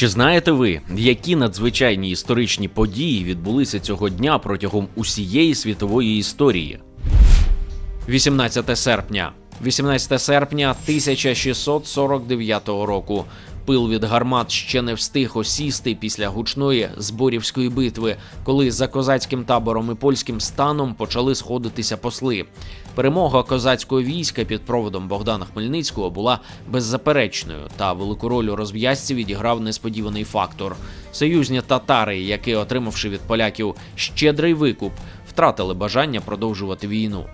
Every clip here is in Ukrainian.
Чи знаєте ви, які надзвичайні історичні події відбулися цього дня протягом усієї світової історії? 18 серпня. 18 серпня 1649 року. Пил від гармат ще не встиг осісти після гучної зборівської битви, коли за козацьким табором і польським станом почали сходитися посли. Перемога козацького війська під проводом Богдана Хмельницького була беззаперечною, та велику роль у розв'язці відіграв несподіваний фактор. Союзні татари, які, отримавши від поляків щедрий викуп, втратили бажання продовжувати війну.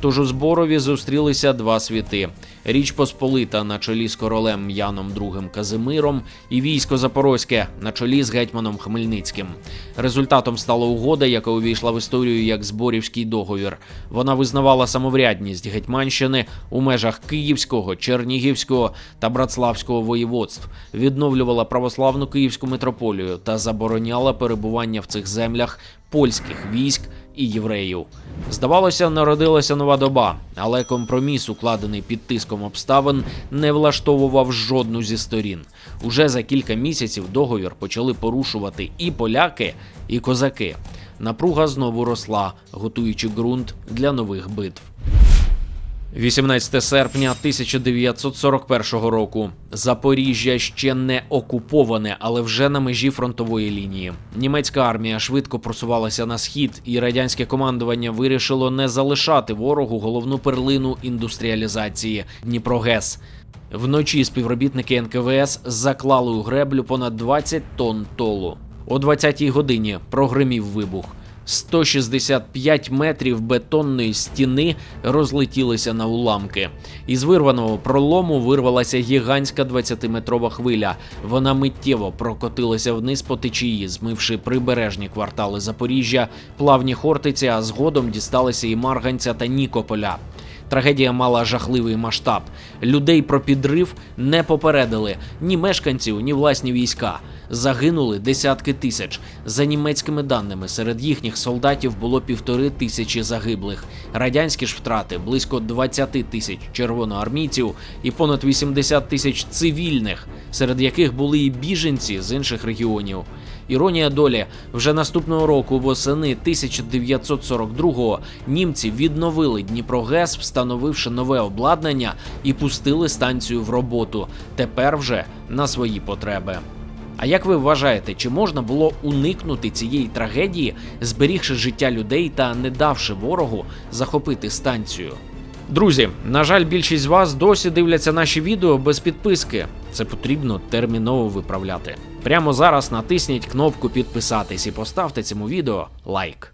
Тож у зборові зустрілися два світи: Річ Посполита на чолі з королем Яном II Казимиром і військо Запорозьке на чолі з гетьманом Хмельницьким. Результатом стала угода, яка увійшла в історію як зборівський договір. Вона визнавала самоврядність Гетьманщини у межах Київського, Чернігівського та Братславського воєводств, відновлювала православну київську митрополію та забороняла перебування в цих землях польських військ і євреїв. Здавалося, народилася нова доба, але компроміс, укладений під тиском обставин, не влаштовував жодну зі сторін. Уже за кілька місяців договір почали порушувати і поляки, і козаки. Напруга знову росла, готуючи ґрунт для нових битв. 18 серпня 1941 року. Запоріжжя ще не окуповане, але вже на межі фронтової лінії. Німецька армія швидко просувалася на схід, і радянське командування вирішило не залишати ворогу головну перлину індустріалізації Дніпрогес. Вночі співробітники НКВС заклали у греблю понад 20 тонн толу. О 20-й годині прогримів вибух. 165 метрів бетонної стіни розлетілися на уламки. Із вирваного пролому вирвалася гігантська 20-метрова хвиля. Вона миттєво прокотилася вниз по течії, змивши прибережні квартали Запоріжжя, плавні Хортиці, а згодом дісталися і Марганця та Нікополя. Трагедія мала жахливий масштаб. Людей про підрив не попередили ні мешканців, ні власні війська. Загинули десятки тисяч. За німецькими даними, серед їхніх солдатів було півтори тисячі загиблих. Радянські ж втрати близько 20 тисяч червоноармійців і понад 80 тисяч цивільних, серед яких були і біженці з інших регіонів. Іронія долі вже наступного року, восени 1942-го, німці відновили Дніпрогес, встановивши нове обладнання і пустили станцію в роботу. Тепер вже на свої потреби. А як ви вважаєте, чи можна було уникнути цієї трагедії, зберігши життя людей та не давши ворогу захопити станцію? Друзі, на жаль, більшість з вас досі дивляться наші відео без підписки. Це потрібно терміново виправляти. Прямо зараз натисніть кнопку підписатись і поставте цьому відео лайк.